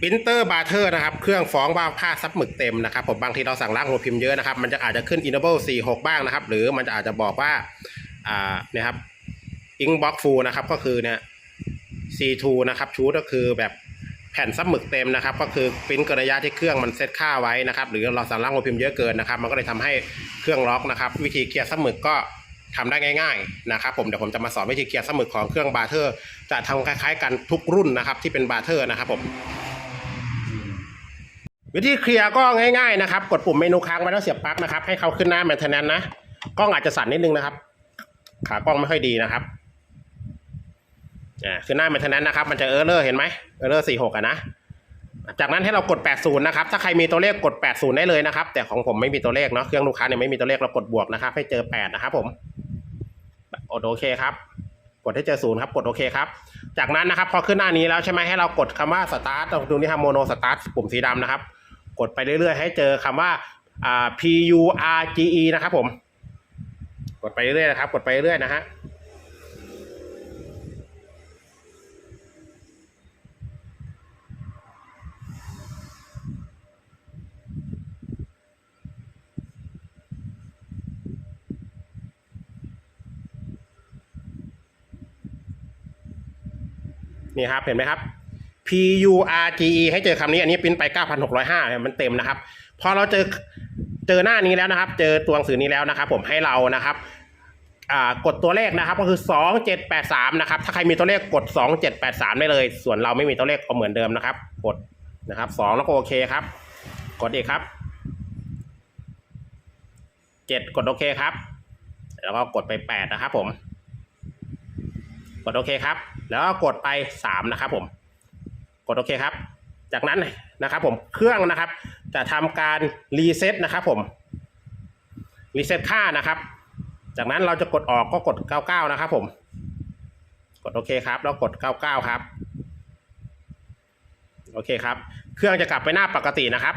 ปรินเตอร์บาร์เทอร์นะครับ เครื่องฟ้องว่าผ้าซับหมึกเต็มนะครับผมบางทีเราสั่งล้างหัวพิมพ์เยอะนะครับ มันจะอาจจะขึ้น enable 46 บ้างนะครับ หรือมันจะอาจจะบอกว่า อ่าเนี่ยครับ ink box full นะครับ ก็คือเนี่ย C2 นะครับชูดก็คือแบบแผ่นซับหมึกเต็มนะครับ ก็คือปริ้นเกินระยะที่เครื่องมันเซตค่าไว้นะครับ หรือเราสั่งล้างหัวพิมพ์เยอะเกินนะครับ มันก็เลยทำให้เครื่องล็อกนะครับ วิธีเคลียร์ซับหมึกก็ทำได้ง่ายๆนะครับผมเดี๋ยวผมจะมาสอนวิธีเคลียร์ซับหมึกของเครื่องบาเทอร์ จะทำคล้ายๆ กันทุกรุ่นนะครับที่เป็นบาเทอร์นะครับผม วิธีเคลียร์ก็ง่ายๆนะครับ กดปุ่มเมนูค้างไว้แล้วเสียบปลั๊กนะครับ ให้เขาขึ้นหน้า maintenance นะกล้องอาจจะสั่นนิดนึงนะครับ ขากล้องไม่ค่อยดีนะครับอ่าคือหน้า maintenance นะครับ มันจะเออร์เลอร์เห็นไหมเออร์เลอร์สี่หกอะนะจากนั้นให้เรากด 80 นะครับ ถ้าใครมีตัวเลขกด 80 ได้เลยนะครับ แต่ของผมไม่มีตัวเลขเนาะ เครื่องลูกค้าเนี่ยไม่มีตัวเลขเรากดบวกนะครับ ให้เจอ 8 นะครับผมกดโอเคครับ กดให้เจอศูนย์ครับ กดโอเคครับ จากนั้นนะครับ พอขึ้นหน้านี้แล้วใช่ไหมให้เรากดคำว่า start ตรงนี่ครับโมโน start ปุ่มสีดำนะครับ กดไปเรื่อยๆ ให้เจอคำว่าอ่า P U R G E นะครับผม กดไปเรื่อยๆนะครับ กดไปเรื่อยๆนะฮะนี่ครับ เห็นไหมครับ P U R G E ให้เจอคำนี้อันนี้ปริ้นไป 9,605เนี่ยมันเต็มนะครับ พอเราเจอเจอหน้านี้แล้วนะครับ เจอตัวหนังสือนี้แล้วนะครับ ผมให้เรานะครับกดตัวเลขนะครับก็คือ 2783 นะครับ ถ้าใครมีตัวเลขกด 2783 ได้เลย ส่วนเราไม่มีตัวเลขก็เหมือนเดิมนะครับ กดนะครับ2แล้วก็โอเคครับ กดอีกครับ 7 กดโอเคครับ แล้วก็กดไป 8 นะครับผม กดโอเคครับ แล้วก็กดไปสามนะครับผม กดโอเคครับ จากนั้นนะครับผมเครื่องนะครับ จะทำการรีเซ็ตนะครับผมรีเซ็ตค่านะครับ จากนั้นเราจะกดออกก็กด 99 นะครับผมกดโอเคครับ แล้วกด 99 ครับ โอเคครับ เครื่องจะกลับไปหน้าปกตินะครับ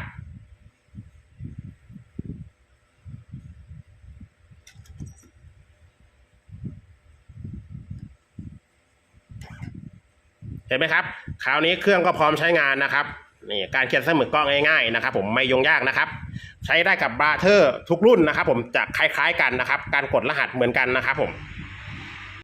ห็นไหมครับคราวนี้เครื่องก็พร้อมใช้งานนะครับนี่การเขียนเสมึกก็ง่ายๆนะครับ ผมไม่ยุ่งยากนะครับ ใช้ได้กับบราเทอร์ทุกรุ่นนะครับ ผมจะคล้ายๆกันนะครับ การกดรหัสเหมือนกันนะครับผม